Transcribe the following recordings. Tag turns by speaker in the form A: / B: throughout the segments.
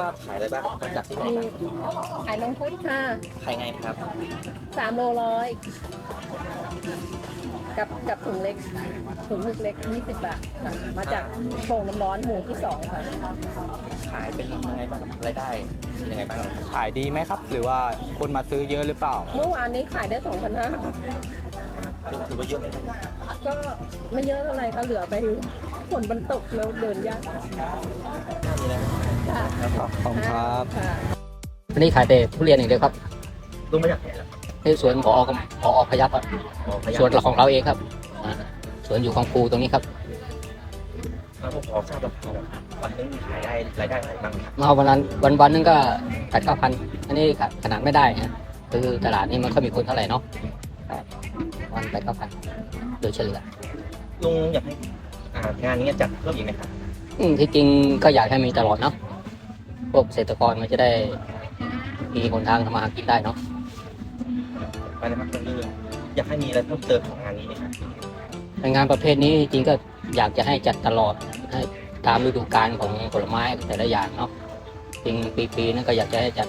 A: ป้าขายอะไรบ้างมาจากที่ไหน
B: มี
A: ครับ
B: ขายมังคุดค่ะ
A: ขายไงครับ
B: สามโลร้อยกับกับถุงเล็กถุงเล็กยี่สิบบาทค่ะมาจากโป่งน้ำร้อนหมู่ที่สองค่ะ
A: ขายเป็นยังไงบ้างครับรายได้ยังไงบ้างครับ
C: ขายดีไหมครับ หรือว่าคนมาซื้อเยอะหรือเปล่า
B: เมื่อวานนี้ขายได้สองพันห้า
A: ถือว่าเยอะไหมครับ
B: ก็ไม่เยอะเท่าไหร่ก็เหลือไป ฝนมันตกแล้วเดินยาก
A: นี่นะ
B: ค่ะ
C: ขอบคุณครับ
B: ค่ะ
D: วันนี้ขายแต่ทุเรียนอย่างเดียวครับ
A: ลุงมาจากไหนล่ะ
D: ในสวนพอกับพอพยับอะ
A: อ๋อพยา
D: สวนของเราเองครับอ่าสวนอยู่ของครูตรงนี้ครับ
A: แล้วผมขอทราบราคาแบบวันหนึงขายได้รายได้เท่าไหร่บ้างครับ
D: มาวันนั้นวันวันๆนึงก็แปดเก้าพันอันนี้ขนาดไม่ได้นะคือตลาดนี้มันก็มีคนเท่าไหร่เนาะครับวันแปดเก้าพันโดยเฉลี่ย
A: ลุงอยากให้อ่า งานนี้จัดเพิ่มอีกไหมครับ
D: อืมที่จริงก็อยากให้มีตลอดเนาะพวกเกษตรกรมันจะได้มีหนทางทำมาหากินได้เนาะ
A: ไปนะครับตรงนี้อยากให้มีอะไรเพิ่มเติมของงานนี้ไหมครับ
D: ในงานประเภทนี้จริงๆก็อยากจะให้จัดตลอดให้ตามฤดูกาลของผลไม้แต่ละอย่างเนาะจริงปีๆนั้นก็อยากจะให้จัด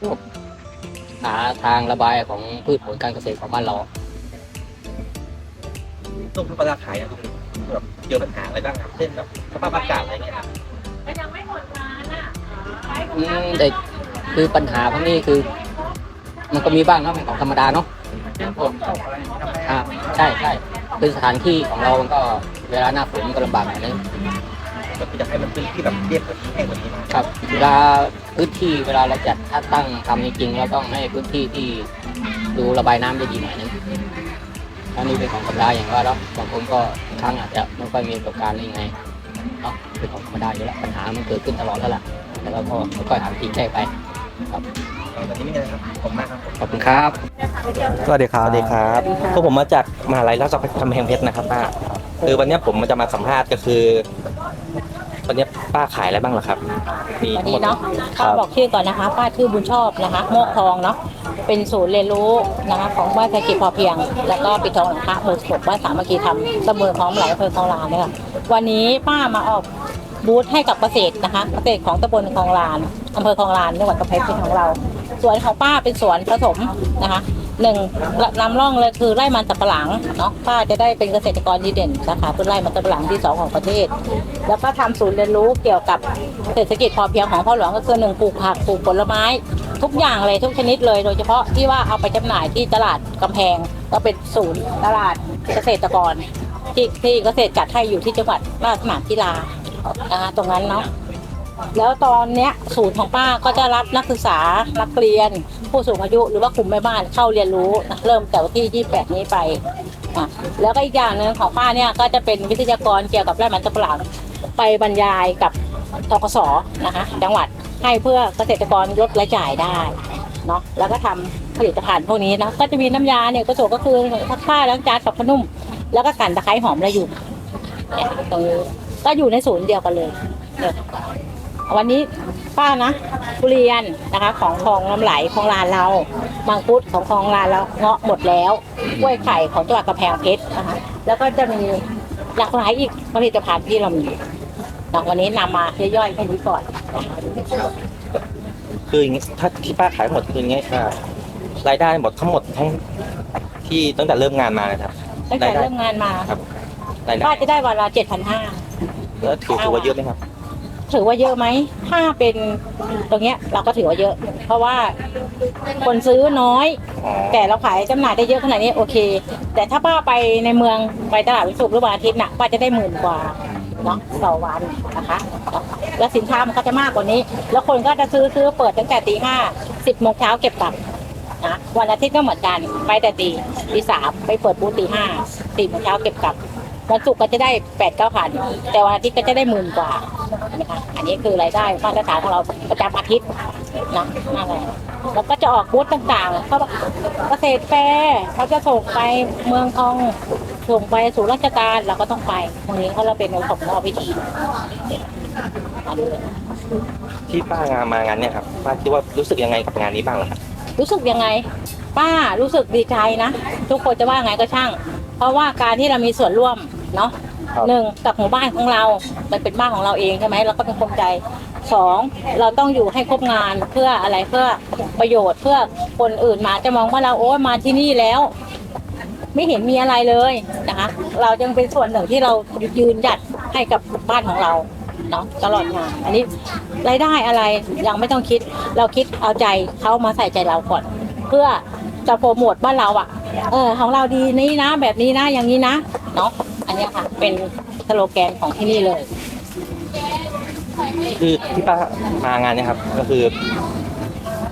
D: พวกหาทางระบายของพืชผลการเกษตรของบ้านเรา
A: ลุงเวลาขายอะลุงแบบ เจอปัญหาอะไรบ้างครับเช่นแบบสภาพอากาศอะไรเงี้ยครับ
D: อืมแต่คือปัญหาพวกนี้คือ มันก็มีบ้างเนาะเป็นของธรรมดาเนาะอ่าใช่ใช่คือสถานที่ของเรามันก็เวลาหน้าฝนมันก็ลำบากหน่อยนึง
A: แบบอยากให้มันเป็นที่แบบเรียบกว่านี้แห้งกว่านี้มา
D: ครับ เวลาพื้นที่เวลาเราจัดถ้าตั้งทำจริงๆเราต้องให้พื้นที่ที่ดูระบายน้ำได้ดีหน่อยนึง อันนี้เป็นของธรรมดาอย่างว่าแล้วบางคนก็ครั้งอาจจะไม่ค่อยมีประสบการณ์หรือยังไงเนาะเป็นของธรรมดาอยู่แล้วปัญหามันเกิดขึ้นตลอดแล้วล่ะแต่เราก็ค่อยๆหาวิธีแก้ไป
A: ตอนนี้ไม่มีอะไรครับขอบคุณมากครับ
D: ขอบคุณครับ
C: สวัสดีครับ
A: สวัสดีครับพวกผมมาจากมหาลัยราชภัฏกำแพงเพชรนะครับป้าคือวันเนี้ยผมจะมาสัมภาษณ์ก็คือ วันเนี้ยป้าขายอะไรบ้างเหรอครับมี
E: สวัส
A: ทั้ง
E: ดี
A: หมด
E: เนาะ
A: ครั
E: ป้า
A: บ
E: บอกชื่อก่อนนะคะ ป้าชื่อบุญชอบนะคะโมกทองเนาะ เป็นศูนย์เรียนรู้นะคะของบ้านเศรษฐกิจพอเพียง แล้วก็ปิดทองหลังพระหมู่สิบบ้านสามัคคีธรรมตำบลของไหลอำเภอคลองลานเนี่ยค่ะวันนี้ป้ามาออกบูธให้กับเกษตรนะคะ เกษตรของตำบลคลองลานอำเภอคลองลานจังหวัดกำแพงเพชรของเรา สวนของป้าเป็นสวนผสมนะคะ หนึ่งนำร่องเลยคือไร่มันสับปะหลังเนาะป้าจะได้เป็นเกษตรกรดีเด่นสาขาพืชไร่มันสับปะหลังที่สองของประเทศ แล้วก็ทำศูนย์เรียนรู้เกี่ยวกับเศรษฐกิจพอเพียงของพ่อหลวงก็คือหนึ่งปลูกผักปลูกผลไม้ ทุกอย่างเลยทุกชนิดเลย โดยเฉพาะที่ว่าเอาไปจำหน่ายที่ตลาดกำแพงก็เป็นศูนย์ตลาดเกษตรกร ที่ที่เกษตรจัดให้อยู่ที่จังหวัดราชสนามกีฬาตรงนั้นเนาะ แล้วตอนเนี้ยศูนย์ของป้าก็จะรับนักศึกษานักเรียน ผู้สูงอายุหรือว่ากลุ่มแม่บ้านเข้าเรียนรู้นะเริ่มแต่วันที่ 28 นี้ไปอะแล้วก็อีกอย่างหนึ่งของป้าเนี่ยก็จะเป็นวิทยากรเกี่ยวกับไร่มันสำปะหลังไปบรรยายกับทกศนะคะจังหวัดให้เพื่อเกษตรกรลดรายจ่ายได้เนาะแล้วก็ทำผลิตภัณฑ์พวกนี้นะก็จะมีน้ำยาเนี่ยกระโก็คือซักผ้าล้างจานปรับผ้านุ่ม แล้วก็กันตะไคร้หอมระยุงเนี่ยตรงนี้ก็อยู่ในศูนย์เดียวกันเลยเนี่ย วันนี้ป้านะทุเรียนนะคะของคลองลำไหลของลานเรามังคุดของคลองลานเราเงาะหมดแล้วกล้วยไข่ของจังหวัดกำแพงเพชรนะคะ แล้วก็จะมีหลากหลายอีกผลิตภัณฑ์ที่เรามีนะวันนี้นำมาย่อยๆแค่นี้ก่อน
A: คืออย่างงี้ถ้าที่ป้าขายหมดคืออย่างงี้ค่ะรายได้หมดทั้งหมดทั้งที่ตั้งแต่เริ่มงานมานะครับ
E: ตั้งแต่
A: รายได้
E: เริ่มงานมา
A: รายได้
E: ป้าจะได้วันละเจ็ดพันห้า
A: แล้วถือถือว่าเยอะไหมครับ
E: ถือว่าเยอะไหม ถ้าเป็นตรงเนี้ยเราก็ถือว่าเยอะ เพราะว่าคนซื้อน้อย
A: อ๋อ
E: แต่เราขายจำหน่ายได้เยอะขนาดนี้โอเค แต่ถ้าป้าไปในเมืองไปตลาดวิสุทธิ์หรือวันอาทิตย์น่ะป้าจะได้หมื่นกว่าเนาะต่อวันนะคะ แล้วสินค้ามันก็จะมากกว่านี้ แล้วคนก็จะซื้อซื้อเปิดตั้งแต่ตีห้าสิบโมงเช้าเก็บกลับนะวันอาทิตย์ก็เหมือนกันไปแต่ตีตีสามไปเปิดบูธตีห้าสี่โมงเช้าเก็บกลับ วันศุกร์ก็จะได้แปดเก้าพันแต่วันอาทิตย์ก็จะได้หมื่นกว่านะคะอันนี้คือรายได้มาตรฐานของเราประจำอาทิตย์นะนั่นแหละแล้วก็จะออกบูธต่างๆเขาบอกเกษตรแฟร์เขาจะส่งไปเมืองทองส่งไปสู่ราชการเราก็ต้องไปตรงนี้เขาเราเป็นในของนอกพิธีอันนี้
A: ที่ป้างานมางานเนี่ยครับป้าคิดว่ารู้สึกยังไงกับงานนี้บ้างล่ะครับ
E: รู้สึกยังไง ป้ารู้สึกดีใจนะ ทุกคนจะว่าไงก็ช่าง เพราะว่าการที่เรามีส่วนร่วม เนาะ
A: ครับ
E: หนึ่งกับหมู่บ้านของเรามันเป็นบ้านของเราเองใช่ไหมเราก็เป็นภูมิใจสองเราต้องอยู่ให้ครบงานเพื่ออะไรเพื่อประโยชน์เพื่อคนอื่นมาจะมองว่าเราโอ้ยมาที่นี่แล้ว ไม่เห็นมีอะไรเลยนะคะเรายังเป็นส่วนหนึ่งที่เรายืนหยัดให้กับบ้านของเราเนาะตลอดงานอันนี้รายได้อะไรยังไม่ต้องคิด เราคิดเอาใจเขามาใส่ใจเราก่อน เพื่อจะโปรโมทบ้านเราอะ เออของเราดีนี้นะ แบบนี้นะอย่างนี้นะเนาะ อันเนี้ยค่ะ เป็นสโลแกนของที่นี่เลย
A: คือที่ป้ามางานเนี่ยครับ ก็คือ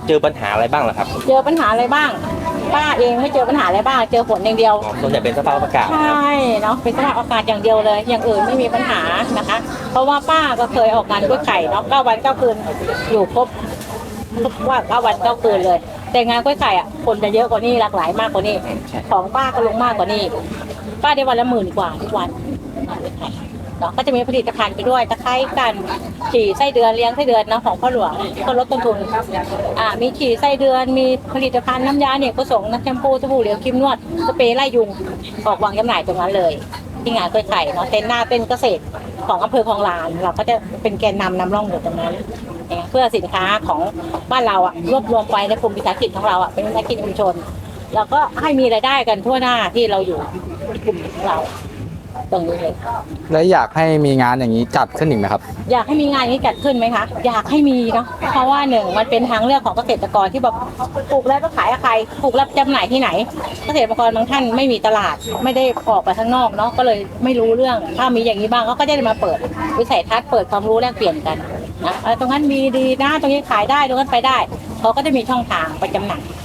A: เจอปัญหาอะไรบ้างเหรอครับ
E: เจอปัญหาอะไรบ้าง ป้าเองไม่เจอปัญหาอะไรบ้าง เจอฝนอย่างเดียว
A: อ๋อส่วนใหญ่เป็นสภาพอากาศ
E: ใช
A: นะครับ่
E: เนาะเป็นสภาพอากาศอย่างเดียวเลย อย่างอื่นไม่มีปัญหานะคะ เพราะว่าป้าก็เคยออกงานกล้วยไข่เนาะเก้าวันเก้าคืนอยู่ครบทุกว่าเก้าวันเก้าคืนเลย แต่งานกล้วยไข่อะคนจะเยอะกว่านี้หลากหลายมากกว่านี้
A: ใช่
E: ของป้าก็ลงมากกว่านี้ ป้าได้วันละหมื่นกว่าทุกวันงานกล้วยไข่เนาะก็จะมีผลิตภัณฑ์ไปด้วยตะไคร้กันฉี่ไส้เดือนเลี้ยงไส้เดือนนะของพ่อหลวงก็ลดต้นทุนอ่ามีฉี่ไส้เดือนมีผลิตภัณฑ์น้ำยาเนี่ยก็ส่งน้ำแชมพูสบู่เหลวครีมนวดสเปรย์ไล่ยุงออกวางจำหน่ายตรงนั้นเลย ที่งานกล้วยไข่เนาะเต็นหน้าเต้นเกษตรของอำเภอคลองลานเราก็จะเป็นแกนนำนำร่องอยู่ตรงนั้นเนี่ยเพื่อสินค้าของบ้านเราอะรวบรวมไปในกลุ่มวิสาหกิจของเราอะเป็นวิสาหกิจชุมชน แล้วก็ให้มีรายได้กันทั่วหน้าที่เราอยู่ กลุ่มของเรา ตรงนี้เลย
C: แล้วอยากให้มีงานอย่างนี้จัดขึ้นอีกไหมครับ
E: อยากให้มีงานอย่างนี้จัดขึ้นไหมคะ อยากให้มีเนาะเพราะว่าหนึ่งมันเป็นทางเลือกของเกษตรกรที่แบบปลูกแล้วก็ขายกับใครปลูกแล้วจำหน่ายที่ไหน เกษตรกรบางท่านไม่มีตลาดไม่ได้ออกไปข้างนอกเนาะก็เลยไม่รู้เรื่อง ถ้ามีอย่างนี้บ้างเขาก็จะได้มาเปิด วิสัยทัศน์เปิดความรู้แลกเปลี่ยนกันนะเออตรงนั้นมีดีนะตรงนี้ขายได้ตรงนั้นไปได้เขาก็จะมีช่องทางไปจำหน่าย
A: ครับผม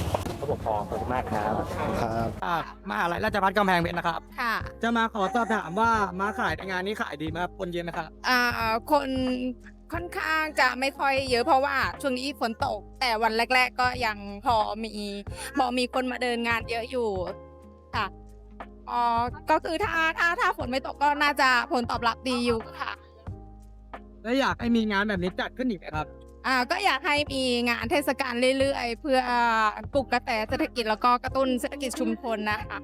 A: พอ ขอบคุณมากครับ
C: ครับมหาลัยราชภัฏกำแพงเพชรนะครับ
F: ค่ะ
C: จะมาขอสอบถามว่ามาขายในงานนี้ขายดีไหมครับคนเยอะไหมครับ
F: อ่าคนค่อนข้างจะไม่ค่อยเยอะเพราะว่าช่วงนี้ฝนตก แต่วันแรก ๆ ก็ยังพอมีพอมีคนมาเดินงานเยอะอยู่ค่ะอ๋อก็คือถ้าถ้าถ้าฝนไม่ตกก็น่าจะผลตอบรับดีอยู่ค่ะ
C: แล้วอยากให้มีงานแบบนี้จัดขึ้นอีกไหมครับ
F: อ่าก็อยากให้มีงานเทศกาลเรื่อยๆ เพื่อปลุกกระแสเศรษฐกิจแล้วก็กระตุ้นเศรษฐกิจชุมชนนะคะ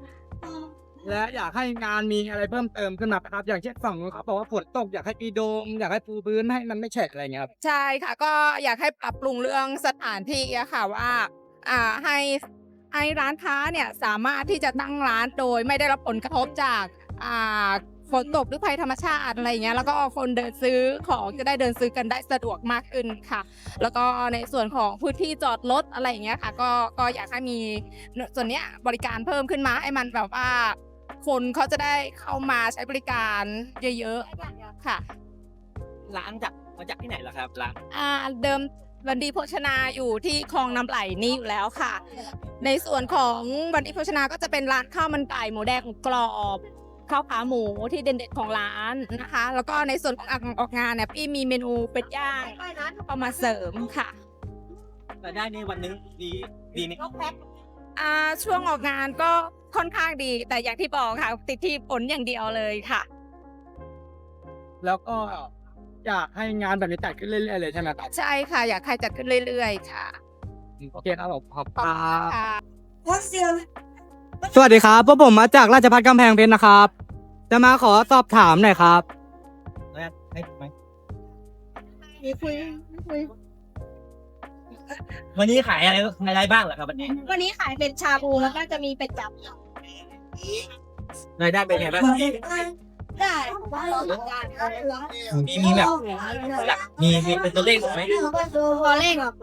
C: และอยากให้งานมีอะไรเพิ่มเติมขึ้นมาไหมครับ อย่างเช่นฝั่งนู้นเขาบอกว่าฝนตกอยากให้มีโดม อยากให้ปูพื้นให้มันไม่แฉะอะไรอย่างเงี้ยครับ
F: ใช่ค่ะก็อยากให้ปรับปรุงเรื่องสถานที่อะค่ะว่าอ่าให้ให้ร้านค้าเนี่ยสามารถที่จะตั้งร้านโดยไม่ได้รับผลกระทบจากอ่า ฝนตกหรือภัยธรรมชาติอะไรอย่างเงี้ยแล้วก็คนเดินซื้อของจะได้เดินซื้อกันได้สะดวกมากขึ้นค่ะ แล้วก็ในส่วนของพื้นที่จอดรถอะไรอย่างเงี้ยค่ะ ก็ก็อยากให้มีส่วนเนี้ยบริการเพิ่มขึ้นมาให้มันแบบว่า คนเขาจะได้เข้ามาใช้บริการเยอะๆค่ะ
A: ร้านจากมาจากที่ไหนล่ะครับร้าน
F: อ่าเดิมวันดีโภชนาอยู่ที่คลองน้ำไหลนี่อยู่แล้วค่ะ ในส่วนของวันดีโภชนาก็จะเป็นร้านข้าวมันไก่หมูแดงกรอบ ข้าวขาหมูที่เด่นๆของร้านนะคะ แล้วก็ในส่วนของอ่างออกงานเนี่ยพี่มีเมนูเป็ดย่างเอามาเสริมค่ะ
A: รายได้ในวันนึงดีดีไหม
F: อ่าช่วงออกงานก็ค่อนข้างดี แต่อย่างที่บอกค่ะ ติดที่ผลอย่างเดียวเลยค่ะ
C: แล้วก็อยากให้งานแบบนี้จัดขึ้นเรื่อยๆเลยใช่ไหมครับ
F: ใช่ค่ะ อยากให้จัดขึ้นเรื่อยๆ ค่ะ
C: โอเคครับผมขอบคุณครับ
F: ค่ะ
C: สวัสดีครับพวกผมมาจากราชภัฏกำแพงเพชรนะครับ จะมาขอสอบถามหน่อยครับ
A: ให้ไหม
B: คุยคุย
A: วันนี้ขายอะไรอะไรบ้างเหรอครับวันนี้
B: วันนี้ขายเป็นชาบูแล้วก็จะมีเป็ดจับ
A: รายได้เป็นไงบ้าง
B: ได้
A: มีมีแบบมีมีเป็นตัวเลขไหม
B: พอเลขแบบ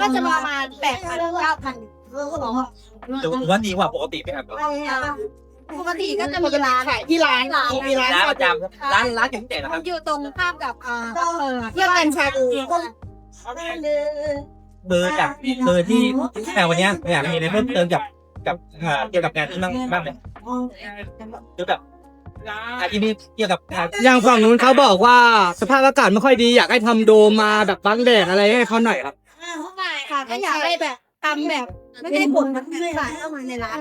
B: ก็จะประมาณแปดพันเก้าพัน
A: หรือว่าดีกว่าปกติไหมครับ
B: ปกติก็จะมีร้านขายที่ร้านมีร้าน
A: ร้านประจำร้านร้านอยู่ที่ไหนนะครับ
B: อยู่ตรงข้ามกับอ่าเพื่อนกันชาบู
A: เบอร์จากเบอร์ที่แต่วันเนี้ยอยากมีอะไรเพิ่มเติมกับกับอ่าเกี่ยวกับงานที่บ้างบ้างไหมหรือแบบอาที่มีเกี่ยวกับอ่า
C: อย่างฝั่งนู้นเขาบอกว่าสภาพอากาศไม่ค่อยดีอยากให้ทำโดมมาแบบบังแดดอะไรให้เขาหน่อยครับ
B: ไม่ค่ะก็อยากให้แบบทำแบบ ไม่ได้ผลมันไม่ขายเข้ามาในร้าน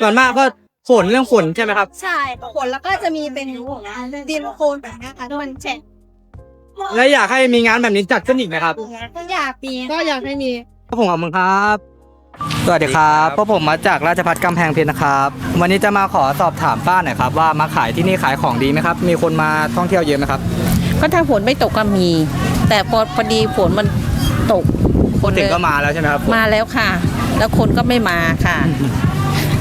C: ส่วนมากก็ฝนเรื่องฝนใช่ไหมครับ
B: ใช่ผลแล้วก็จะมีเป็นดินโคลนแบบนี้ค่ะที่มันแฉะ
C: แล้วอยากให้มีงานแบบนี้จัดขึ้นอีกไหมครับ
B: ก็อยากมีก็อยากให้มี
C: ผมขอบคุณครับ สวัสดีครับพวกผมมาจากราชพัฒกำแพงเพชรนะครับ วันนี้จะมาขอสอบถามป้าหน่อยครับ ว่ามาขายที่นี่ขายของดีไหมครับ มีคนมาท่องเที่ยวเยอะไหมครับ
G: ก็ถ้าฝนไม่ตกก็มี แต่พอพอดีฝนมันตก
C: พูดถึงก็มาแล้วใช่ไหมครับ
G: มาแล้วค่ะ แล้วคนก็ไม่มาค่ะ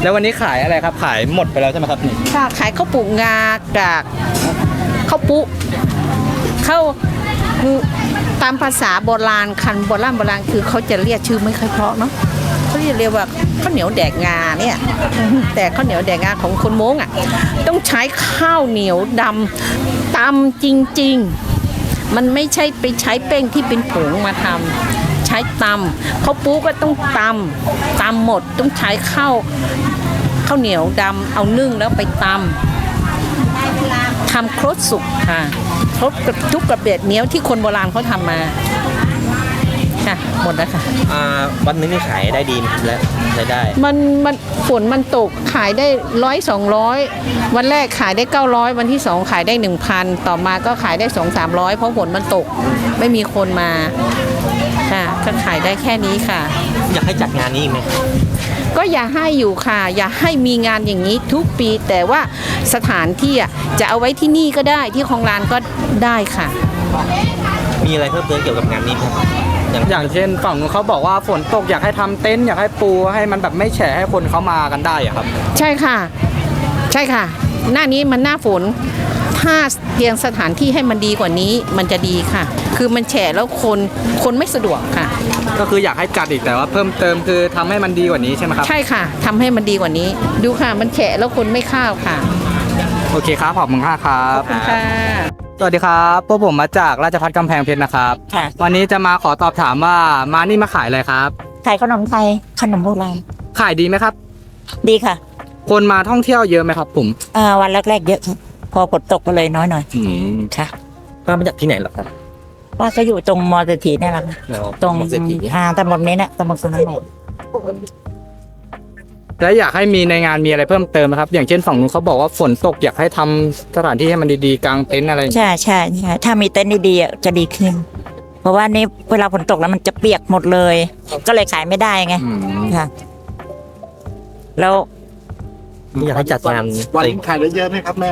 C: แล้ววันนี้ขายอะไรครับขายหมดไปแล้วใช่ไหมครับนี่
G: ค่ะขายข้าวปลูกงากากข้าวปุข้าวคือตามภาษาโบราณคันโบราณโบราณคือเขาจะเรียกชื่อไม่ค่อยเพราะเนาะเขาจะเรียกว่าข้าวเหนียวแดกงาเนี่ย แต่ข้าวเหนียวแดกงาของคนม้งอะต้องใช้ข้าวเหนียวดำตำจริง ๆ มันไม่ใช่ไปใช้แป้งที่เป็นผงมาทำ ใช้ตำข้าวปูก็ต้องตำตำหมดต้องใช้ข้าวข้าวเหนียวดำเอานึ่งแล้วไปตำทำครกสุกค่ะครกกับทุกกระเบียดเนี้ยวที่คนโบราณเขาทำมาค่ะหมดแล้วค่ะ
A: อ่าวันนึงนี่ขายได้ดีไหมแล้วรายได้
G: มันมันฝนมันตกขายได้ร้อยสองร้อยวันแรกขายได้เก้าร้อยวันที่สองขายได้หนึ่งพันต่อมาก็ขายได้สองสามร้อยเพราะฝนมันตกไม่มีคนมา ค่ะก็ขายได้แค่นี้ค่ะ
A: อยากให้จัดงานนี้อีกไหม
G: ก็อย่าให้อยู่ค่ะ อย่าให้มีงานอย่างนี้ทุกปี แต่ว่าสถานที่อะจะเอาไว้ที่นี่ก็ได้ที่คลองลานก็ได้ค่ะ
A: มีอะไรเพิ่มเติมเกี่ยวกับงานนี้ไหมครับอย่าง
C: อย่างเช่นฝั่งนู้นเขาบอกว่าฝนตกอยากให้ทำเต็นท์อยากให้ปูให้มันแบบไม่แฉะให้คนเขามากันได้อะครับ
G: ใช่ค่ะ ใช่ค่ะ หน้านี้มันหน้าฝน ถ้าเตรียมสถานที่ให้มันดีกว่านี้มันจะดีค่ะ คือมันแฉะแล้วคนคนไม่สะดวกค่ะ
C: ก็คืออยากให้จัดอีกแต่ว่าเพิ่มเติมคือทำให้มันดีกว่านี้ใช่ไหมครับ
G: ใช่ค่ะทำให้มันดีกว่านี้ ดูค่ะมันแฉะแล้วคนไม่เข้าวค่ะ
C: โอเคครับขอบคุณมากครับ
G: ขอบคุณค่ะ
C: สวัสดีครับพวกผมมาจากราชพัฒกำแพงเพชรนะครับ
H: ค่ะ
C: วันนี้จะมาขอตอบถามว่ามานี่มาขายอะไรครับ
H: ขายขนมไทยขนมโบราณ
C: ขายดีไหมครับ
H: ดีค่ะ
C: คนมาท่องเที่ยวเยอะไหมครับ ผม
H: อ่าวันแรกๆเยอะครับ พอฝนตกก็เลยน้อยหน่อย
C: อืม
H: ค่ะ
A: ป้ามาจากที่ไหนเหรอครับ
H: ว่าก็อยู่ตรงมอเตอร์ทีนี่แหละค่ะตรง
A: เศรษฐี
H: อ่าตำบลนี้นะตำบลสุนันท์
C: แล้วอยากให้มีในงานมีอะไรเพิ่มเติมไหมครับ อย่างเช่นฝั่งนู้นเขาบอกว่าฝนตกอยากให้ทำสถานที่ให้มันดีๆกลางเต็นท์อะไรอย่างเงี้ย
H: ใช่ใช่ใช่ถ้ามีเต็นท์ดีๆอะจะดีขึ้น เพราะว่านี่เวลาฝนตกแล้วมันจะเปียกหมดเลย ก็เลยขายไม่ได้ไง
C: อืม
H: ค่ะ แล้ว
A: อยากให้จัดงาน
I: วันขายได้เยอะไหมครับแม่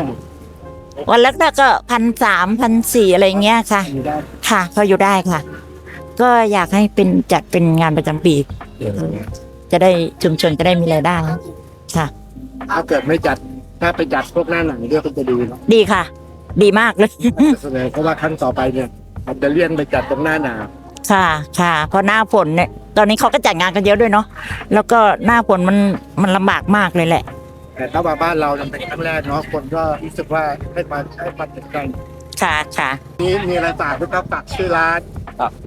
H: วันแรกๆก็พันสามพันสี่อะไรเงี้ยค่ะ
I: อยู่ได้
H: ค่ะ พออยู่ได้ค่ะ ก็อยากให้เป็นจัดเป็นงานประจำปี จะได้ชุมชนจะได้มีรายได้ค่ะ
I: ถ้าเกิดไม่จัดถ้าไปจัดพวกหน้าหนังด้วยก็จะดีเนาะ
H: ดีค่ะ ดีมากเลย
I: แสดงเพราะว่าครั้งต่อไปเนี่ยมันจะเลี่ยงไปจัดตรงหน้าหนาว
H: ค่ะค่ะเพราะหน้าฝนเนี่ย ตอนนี้เขาก็จัดงานกันเยอะด้วยเนาะแล้วก็หน้าฝนมันมันลำบากมากเลยแหละ
I: แต่ถ้ามาบ้านเราเนี่ยเป็นครั้งแรกเนาะคนก็รู้สึกว่าให้มาให้มาจัดกัน
H: ค่ะค่ะ
I: นี่มีอะไรฝากไหมครับฝากชื่อร้าน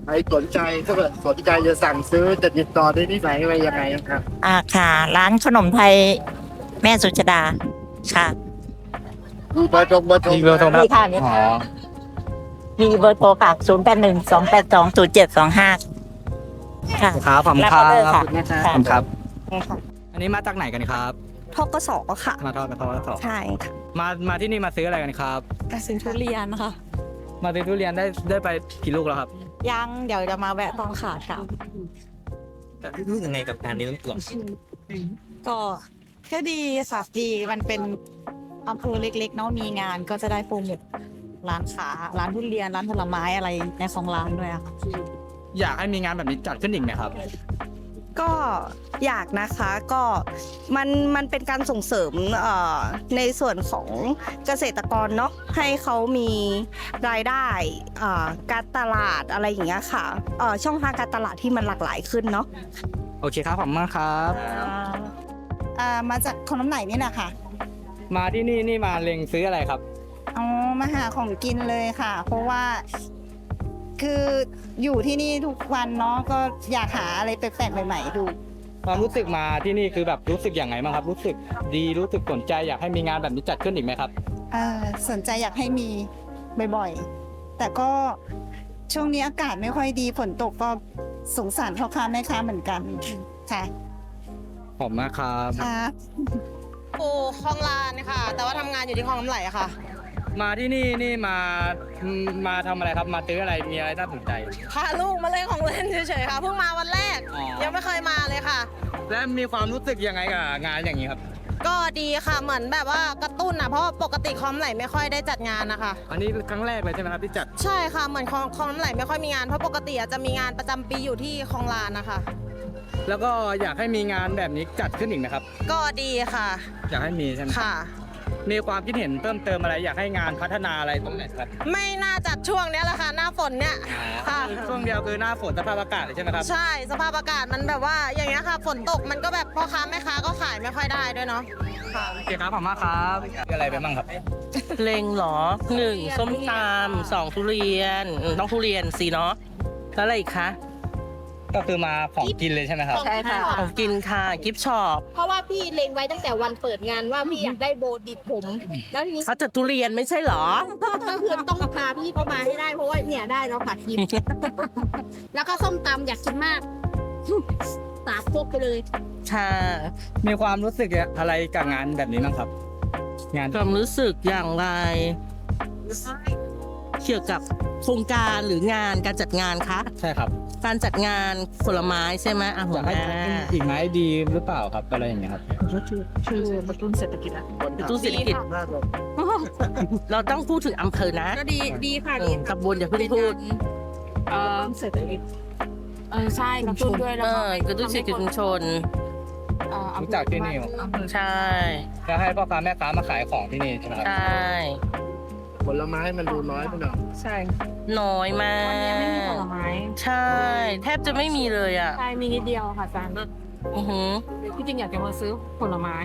I: ใครสนใจถ้าเกิดสนใจจะสั่งซื้อจะติดต่อได้ที่ไหนอะไรยังไงครับ
H: อ่าค่ะ ร้านขนมไทยแม่สุชดาค่ะ
I: มีเบอร์ตรงเบอร์โทร
C: มีเบอร์โทรไหม
H: มี
C: ครับ
H: ค่ะนี่
C: อ๋อ
H: มีเบอร์โทรค่ะศูนย์แปดหนึ่งสองแปดสองศูนย์เจ็ดสองห้าค่ะ
C: ครับขอบคุณ
H: รับ
C: ค
H: อ
C: รั
H: อเดอร์
C: บ
H: ค่ะ
C: ขอบคุณครับ
H: ค่ะ
C: อันนี้มาจากไหนกันครับ
J: ทกศค่ะ
C: มาทอดกระทอดสอง
J: ใช่ค่ะ
C: มามาที่นี่มาซื้ออะไรกันครับ
J: กระสินทุเรียนค่ะ
C: มาซื้อทุเรียนได้ได้ไปกี่ลูกแล้วครับ
J: ยังเดี๋ยวจะมาแวะตอนขาดค่ะ
A: รู้สึกยังไงกับงานนี้ต้องตรวจ
J: ก็แค่ดีค่ะดีมันเป็นอำเภอเล็กๆเนาะมีงานก็จะได้โปรโมทร้านค้าร้านทุเรียนร้านผลไม้อะไรในของร้านด้วยอะค่ะ
C: อยากให้มีงานแบบนี้จัดขึ้นอีกไหมครับ
J: ก็อยากนะคะก็มันมันเป็นการส่งเสริมเอ่อในส่วนของเกษตรกรเนาะให้เขามีรายได้เอ่อการตลาดอะไรอย่างเงี้ยค่ะเอ่อช่องทางการตลาดที่มันหลากหลายขึ้นเนาะ
C: โอเคครับขอบคุณมากครับ
J: อ่ามาจากคนน้ำไหนนี่นะคะ
C: มาที่นี่นี่มาเล็งซื้ออะไรครับ
J: อ๋อมาหาของกินเลยค่ะ เพราะว่า คืออยู่ที่นี่ทุกวันเนาะก็อยากหาอะไรแปลกๆใหม่ๆดู
C: ความรู้สึกมาที่นี่คือแบบรู้สึกอย่างไงบ้างครับ รู้สึกดีรู้สึกสนใจอยากให้มีงานแบบนี้จัดขึ้นอีกไหมครับ
J: เอ่อสนใจอยากให้มีบ่อยๆ แต่ก็ช่วงนี้อากาศไม่ค่อยดีฝนตกก็สงสารพ่อค้าแม่ค้าเหมือนกันค่ะ
C: ขอบคุณมากครับ
J: ค่ะ
K: ปูคลองลานค่ะ แต่ว่าทำงานอยู่ที่คลองน้ำไหลค่ะ
C: มาที่นี่นี่มามาทำอะไรครับมาซื้ออะไรมีอะไรน่าสนใจ
K: พาลูกมาเล่นของเล่นเฉยๆค่ะเพิ่งมาวันแรก
C: อ๋อ
K: ยังไม่เคยมาเลยค่ะ
C: และมีความรู้สึกยังไงกับงานอย่างนี้ครับ
K: ก็ดีค่ะเหมือนแบบว่ากระตุ้นอะเพราะว่าปกติคอมไหลไม่ค่อยได้จัดงานนะคะ
C: อันนี้คือครั้งแรกเลยใช่ไหมครับที่จัด
K: ใช่ค่ะเหมือนคอมคอมไหลไม่ค่อยมีงานเพราะปกติอะจะมีงานประจำปีอยู่ที่คลองลานนะคะ
C: แล้วก็อยากให้มีงานแบบนี้จัดขึ้นอีกนะครับ
K: ก็ดีค่ะ
C: อยากให้มีใช่ไหม
K: ค่ะ
C: มีความคิดเห็นเพิ่มเติมอะไรอยากให้งานพัฒนาอะไรตรงไหนครับ
K: ไม่น่าจัดช่วงเนี้ยแหละค่ะหน้าฝนเนี่ยค่ะ
C: ช่วงเดียวคือหน้าฝนสภาพอากาศเลยใช่ไหมครับ
K: ใช่สภาพอากาศมันแบบว่าอย่างเงี้ยค่ะ ฝนตกมันก็แบบพ่อค้าแม่ค้าก็ขายไม่ค่อยได้ด้วยเนาะ
C: โอเคครับขอบคุณมากครับมีอะไรไปบ้างครับ
L: เลงเหรอหนึ่งส้มตำสองทุเรียนอืมต้องทุเรียนสิเนาะแล้วอะไรอีกคะ
C: ก็คือมาของกินเลยใช่ไหมครับ
B: ใช่ค่ะ
L: ของกินค่ะ กิฟต์ช็อป
B: เพราะว่าพี่เล็งไว้ตั้งแต่วันเปิดงานว่าพี่อยากได้โบดิดผม แล้วทีนี้
L: เขาจะทุเรียนไม่ใช่เหรอ
B: ก็คือต้องพาพี่เข้ามาให้ได้เพราะว่าเนี่ยได้แล้วค่ะทีมแล้วก็ส้มตำอยากกินมากสาบพวกไปเลย
L: ค่ะ
C: มีความรู้สึกอะไรกับงานแบบนี้บ้างครับ งาน
L: ความรู้สึกอย่างไร เกี่ยวกับโครงการหรืองานการจัดงานคะ
C: ใช่ครับ
L: การจัดงานผลไม้ใช่ไหมอะหั
C: อ
L: วยา
C: ก
L: ห
C: ให้
L: น้า
C: จัดขึ้นอีกไหมดีหรือเปล่าครับอะไรอย่างเงี้ยครับ
B: คือกระตุ้นเศรษฐกิจอะ
L: กระตู้เศรษฐกิจเราต้องพูดถึงอำเภอนะ
F: ก็ดีดีค่ะ
L: เอ
F: ดี
L: อตำบลอย่าเพิ่งพูด
B: เออเศรษฐกิจเออใช่กระตุ้นด้วย
L: เออกระตุ้นเศรษฐกิจชุมชน
B: เอ่อ
C: รู้จักที่นี่
L: ใช่
C: ก็ให้พ่อค้าแม่ค้ามาขายของที่นี่ใช่ไหมครับ
L: ใช่
M: ผลไม้มันดูน้อยไปหน่อย
B: ใช่
L: น้อยมา
B: วันนี้ไม่มีผ
L: ก
B: ลไม้
L: ใช่ แทบจะไม่มีเลยอะ
B: ใช่มีนิดเดียวค่ะอาจารย์
L: อือหือ
B: ที่จริงอยากจะมาซื้อผลไม้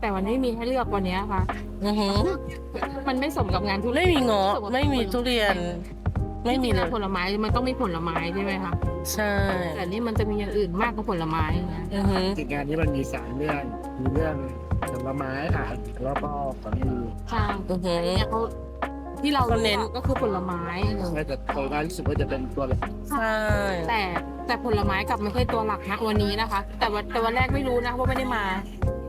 B: แต่วันนี้มีให้เลือกวันนี้ค่ะ
L: อือหือ
B: มันไม่สมกับงานทุ
L: ไม่มีเงาะไม่มีทุเรียน ไม่มี
B: ที่จริง
L: เลย
B: งานผลไม้มันต้องมีผลไม้ใช่ไหมคะ
L: ใช่
B: แต่นี่มันจะมีอย่างอื่นมากกว่าผลไม้อย่างเงี้ย
L: อือหือ
M: จริงงานนี้มันมีสามเรื่องมีเรื่องผลไม้อาหารแล้วก็ของดี
B: ใช่
L: อือหือ
B: เนี่ยเขา ที่เรา
L: เขาเน้น
B: ก็คือผลไม้
M: น่าจะโครงการรู้สึกว่าจะเป็นตัวหลัก
L: ใช่
B: แต่แต่ผลไม้กลับไม่ใช่ตัวหลักนะวันนี้นะคะ แต่วันแต่วันแรกไม่รู้นะว่าไม่ได้มา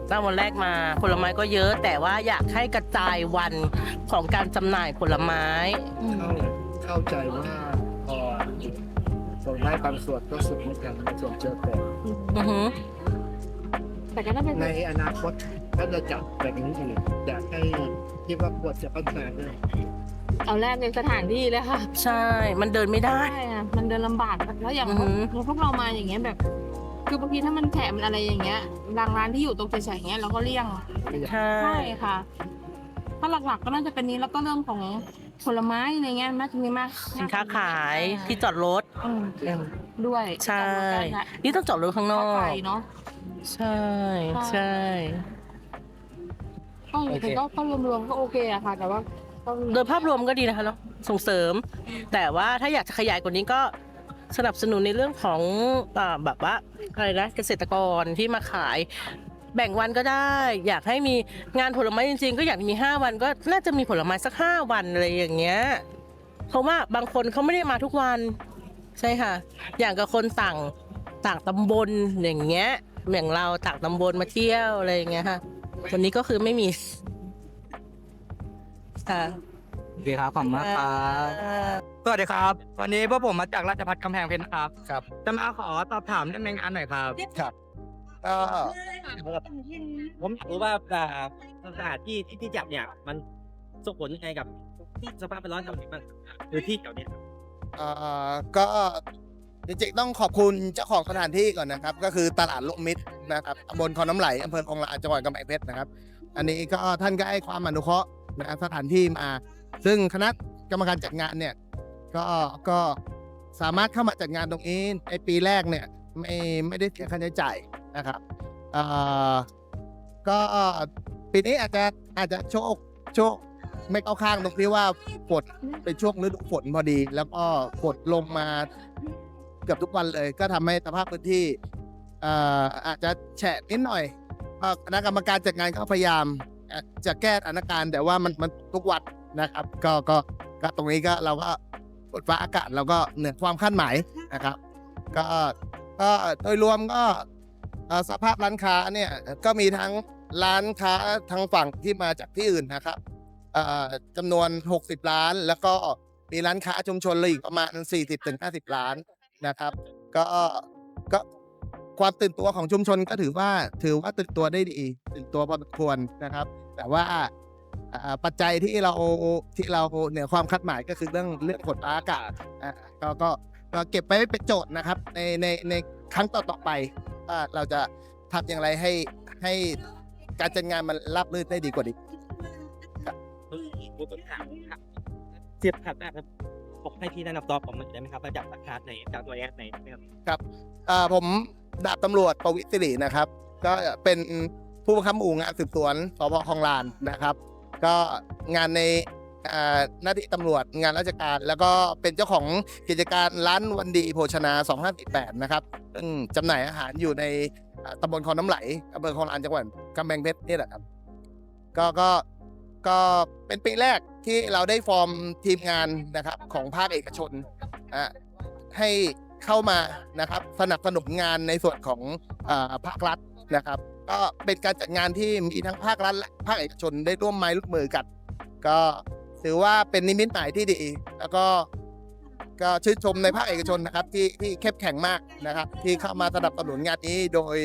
L: ตั้งวันแรกมาผลไม้ก็เยอะ แต่ว่าอยากให้กระจายวันของการจำหน่ายผลไม้
M: เข้าเข้าใจว่าพอส่งได้บางส่วนก็สุดเหมือนกันบางส่วนเจอแต่
L: อือหือ
B: แต่ก็น่าเป็น
M: ในอนาคตถ้าจะจัดแบบนี้อีกอยากให้คิดว่าควรจะพัฒนาด้วย
B: เอาแรกในสถานที่เลยค่ะ
L: ใช่ มันเดินไม่ได้
B: ใช่อะมันเดินลำบากแล้วอย่าง
L: อือหือ
B: พวกเรามาอย่างเงี้ยแบบ คือบางทีถ้ามันแฉะมันอะไรอย่างเงี้ยรางร้านที่อยู่ตรงเฉยๆอย่างเงี้ยเราก็เลี่ยง
L: ใช่
B: ใช่ค่ะ ถ้าหลักๆก็น่าจะเป็นนี้แล้วก็เรื่องของผลไม้อะไรเงี้ยมากมีมาก
L: สินค้าขายที่จอดรถ
B: อืมด้วย
L: ใช่
B: จัดรถได้ละ
L: นี่ต้องจอดรถข้างนอ
B: ค่ากไฟเนาะ
L: ใช่ ใช่
B: ก็แต่ก็ก็รวมๆก็โอเคอะค่ะ แต่ว่าต้อง
L: โดยภาพรวมก็ดีนะคะเนาะส่งเสริม แต่ว่าถ้าอยากจะขยายกว่านี้ก็สนับสนุนในเรื่องของอ่าแบบว่าอะไรนะเกษตรกรที่มาขายแบ่งวันก็ได้ อยากให้มีงานผลไม้จริงๆ ก็อยากมี 5 วันก็น่าจะมีผลไม้สัก 5 วันอะไรอย่างเงี้ยเพราะว่าบางคนเขาไม่ได้มาทุกวัน ใช่ค่ะ อย่างกับคนต่างต่างตำบลอย่างเงี้ยอย่างเราต่างตำบลมาเที่ยวอะไรอย่างเงี้ยค่ะวันนี้ก็คือไม่มี ค่ะ
C: โอเคครับขอบคุณมากครับ สวัสดีครับ วันนี้พวกผมมาจากราชพัฒกำแพงเพชรนะครับ
M: ครับ
C: จะมาขอสอบถามเรื่องในงานหน่อยครับ
M: ครับก็
A: ผมอยากรู้ว่าอ่าสถานที่ที่ที่จับเนี่ย มันส่งผลยังไงกับสภาพแวดล้อมทำบ้างหรือที่แถวเนี้ย
M: เอ่อก็จริงๆต้องขอบคุณเจ้าของสถานที่ก่อนนะครับ ก็คือตลาดโลกมิตรนะครับตำบลคลองน้ำไหลอำเภอคลองลานจังหวัดกำแพงเพชรนะครับ อันนี้ก็ท่านก็ให้ความอนุเคราะห์ นะครับสถานที่มา ซึ่งคณะกรรมการจัดงานเนี่ย ก็ก็สามารถเข้ามาจัดงานตรงนี้ในปีแรกเนี่ยไม่ไม่ได้เสียค่าใช้จ่ายนะครับอ่อก็ปีนี้อาจจะอาจจะโชคโชคไม่เข้าข้างตรงที่ว่าฝนเป็นช่วงฤดูฝนพอดี แล้วก็ฝนลงมาเกือบทุกวันเลย ก็ทำให้สภาพพื้นที่อ่ออาจจะแฉะนิดหน่อยคณะกรรมการจัดงานก็พยายาม จะแก้สถานการณ์แต่ว่ามันมันทุกวันนะครับ ก็ก็ก็ตรงนี้ก็เราก็ฝนฟ้าอากาศเราก็เหนือความคาดหมายนะครับ ก็ก็โดยรวมก็สภาพร้านค้าเนี่ยก็มีทั้งร้านค้าทางฝั่งที่มาจากที่อื่นนะครับจำนวน 60 ล้าน แล้วก็มีร้านค้าชุมชนเลยอีกประมาณ 40-50 ล้านนะครับ ก็ก็ ความตื่นตัวของชุมชนก็ถือว่าถือว่าตื่นตัวได้ดี ตื่นตัวพอสมควรนะครับ แต่ว่าปัจจัยที่เราที่เราเหนือความคาดหมายก็คือเรื่องเรื่องฝนฟ้าอากาศอ่าก็ก็ก็เก็บไว้เป็นโจทย์นะครับ ในในในครั้งต่อๆไปว่าเราจะทำอย่างไรให้ให้การจัดงานมันราบรื่นได้ดีกว่านี้
A: เทียบขัดนะครับ ผมให้พี่แนะนำตัวผมได้ไหมครับว่าจากสักคาในจากตัวแอดในนะครับ
M: ครับอ่าผมดาบตำรวจประวิตรสิรินะครับ ก็เป็นผู้บังคับหมู่งานสืบสวนสพคลองลานนะครับ ก็งานในอ่าหน้าที่ตำรวจงานราชการ แล้วก็เป็นเจ้าของกิจการร้านวันดีโภชนา 2548 นะครับซึ่งจำหน่ายอาหารอยู่ในอ่าตำบลคลองน้ำไหลอำเภอคลองลานจังหวัดกำแพงเพชรนี่แหละครับ ก็ก็ก็เป็นปีแรก ที่เราได้ฟอร์มทีมงานนะครับของภาคเอกชนอ่าให้เข้ามานะครับสนับสนุนงานในส่วนของอภาครัฐนะครับ ก็เป็นการจัดงานที่มีทั้งภาครัฐและภาคเอกชนได้ร่วมไม้ร่วมมือกัน ก็ถือว่าเป็นนิมิตหมายที่ดี แล้วก็ก็ชื่นชมในภาคเอกชนนะครับที่ที่เข้มแข็งมากนะครับ ที่เข้ามาสนับสนุนงานนี้โดย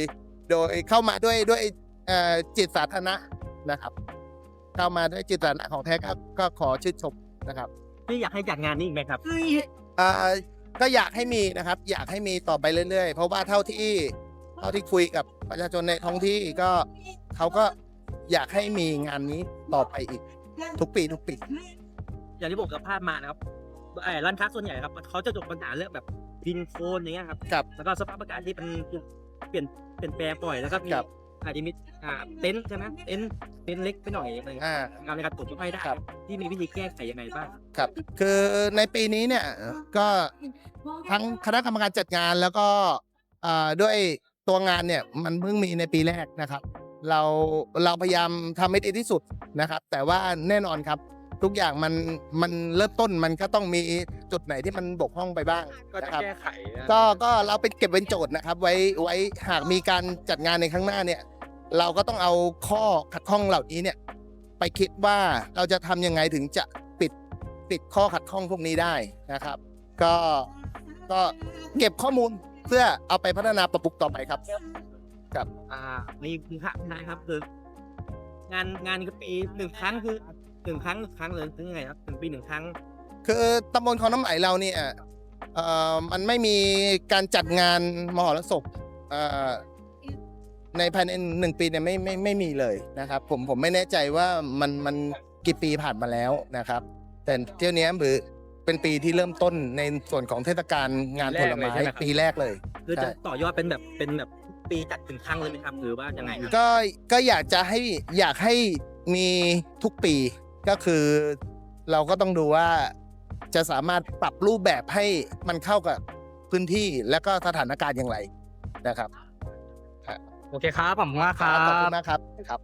M: โดยเข้ามาด้วยด้วยจิตสาธารณะนะครับ เข้ามาด้วยจิตสาธารณะของแท้ก็ก็ขอชื่นชมนะครับ
A: พี่อยากให้จัดงานนี้อีกไหมครับ
M: อ่าก็อยากให้มีนะครับ อยากให้มีต่อไปเรื่อยๆ เพราะว่าเท่าที่เท่าที่คุยกับประชาชนในท้องที่ก็เขาก็อยากให้มีงานนี้ต่อไปอีก ทุกปีทุกปี
A: อย่างที่ผมสัมภาษณ์มานะครับไอ้ร้านค้าส่วนใหญ่ครับเขาจะจบปัญหาเรื่องแบบดินโคลนอย่างเงี้ยครับ
M: ครับ
A: แล้วก็สภาพอากาศที่มันเปลี่ยนเปลี่ยนแปลงบ่อยแล้วก็มี
M: ครับ
A: อาจจะมีอ่าเต็นท์ใช่ไหมเต็นท์เต็นท์เล็กไปหน่อยอะไรเงี้ย
M: อ่า
A: งานในการตรวจไม่ได้ครับ ที่มีวิธีแก้ไขยังไงบ้าง
M: ครับคือในปีนี้เนี่ยก็ทั้งคณะกรรมการจัดงานแล้วก็อ่าด้วยตัวงานเนี่ยมันเพิ่งมีในปีแรกนะครับ เราเราพยายามทำให้ดีที่สุดนะครับ แต่ว่าแน่นอนครับ ทุกอย่างมันมันเริ่มต้นมันก็ต้องมีจุดไหนที่มันบกพร่องไปบ้าง
C: ก็จะ
M: นะครับ
C: แก้ไขนะ
M: ก็ก็เราเป็นเก็บเป็นโจทย์นะครับ ไว้ไว้หากมีการจัดงานในข้างหน้าเนี่ย เราก็ต้องเอาข้อขัดข้องเหล่านี้เนี่ย ไปคิดว่าเราจะทำยังไงถึงจะปิดปิดข้อขัดข้องพวกนี้ได้นะครับ ก็ก็เก็บข้อมูลเพื่อเอาไปพัฒนาปรับปรุงต่อไปครับครับ
A: อ่ามีคุณค่านะครับคืองานงานก็ปีหนึ่งครั้งคือ หนึ่งครั้งครั้งเลยถึงยังไงครับหนึ่งปีหนึ่งครั้ง
M: คือตำบลคลองน้ำไหลเราเนี่ยเอ่อมันไม่มีการจัดงานมหรสพเอ่อในภายในหนึ่งปีเนี่ยไม่ไม่ไม่มีเลยนะครับ ผมผมไม่แน่ใจว่ามันมันกี่ปีผ่านมาแล้วนะครับ แต่เที่ยวนี้หรือเป็นปีที่เริ่มต้นในส่วนของเทศกาลงานผลไม้ปีแรกเลย
A: คือจะ
M: ใช่
A: ต่อยอดเป็นแบบเป็นแบบปีจัดหนึ่งครั้งเลยไหมครับหรือว่ายังไงครับ
M: ก็ก็อยากจะให้อยากให้มีทุกปี ก็คือเราก็ต้องดูว่าจะสามารถปรับรูปแบบให้มันเข้ากับพื้นที่และก็สถานการณ์อย่างไรนะครับ
C: โอเคครับผมว่าครั
M: ขอบคุ
C: บ
M: ณมากครับครับ